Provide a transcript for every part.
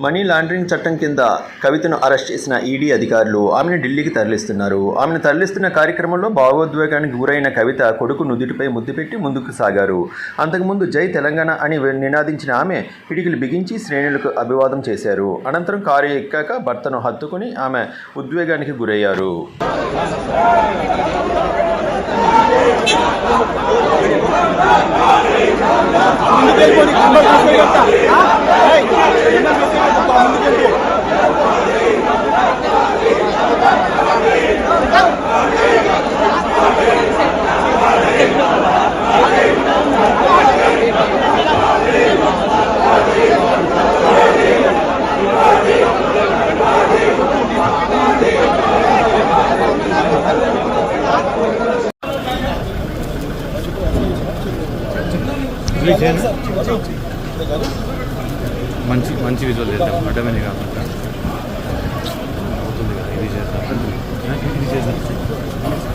Money laundering చట్టం కింద కవితను అరెస్ట్ చేసిన ఈడీ అధికారులు ఆమెను ఢిల్లీకి తరలిస్తున్నారు. ఆమెను తరలిస్తున్న కార్యక్రమంలో భావోద్వేగానికి గురైన కవిత కొడుకు నుదుటిపై ముద్దు పెట్టి ముందుకు సాగారు. అంతకుముందు జై తెలంగాణ అని నినాదించిన ఆమె పిడికిలు బిగించి శ్రేణులకు అభివాదం చేశారు. అనంతరం కారు ఎక్కాక భర్తను హత్తుకుని ఆమె ఉద్వేగానికి గురయ్యారు. మంచి మంచి విజువల్ చేద్దాం అడ్డమని కాకుండా అవుతుంది కదా ఇది చేద్దాం ఇది చేద్దాం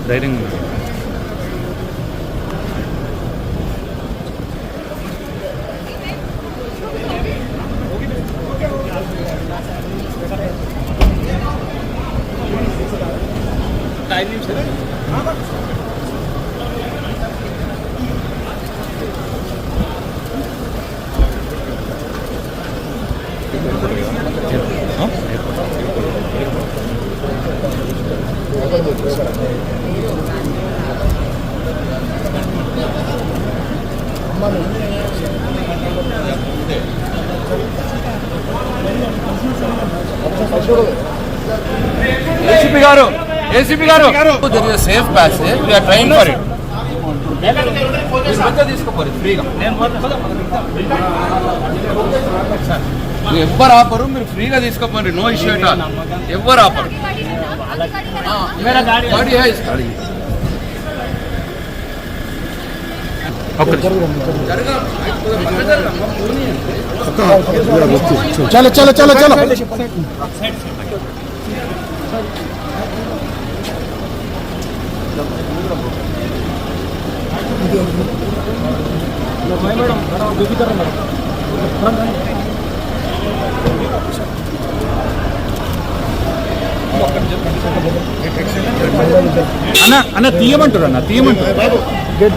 ధైర్యంగా ఉంది ఏసీపీ గారు ఏసీపీ గారు. Safe passage we are trying for it తీసుకోపోరు ఫ్రీగా ఎవ్వరు ఆపరు మీరు ఫ్రీగా తీసుకోపోండి నో ఇష్యూ ఎట్ ఆల్ ఎవ్వరు ఆపరు గాడి హై గాడి ఒక్క चलो चलो चलो चलो అన్న అన్న తీయమంటారు అన్న తీయమంటారు गेट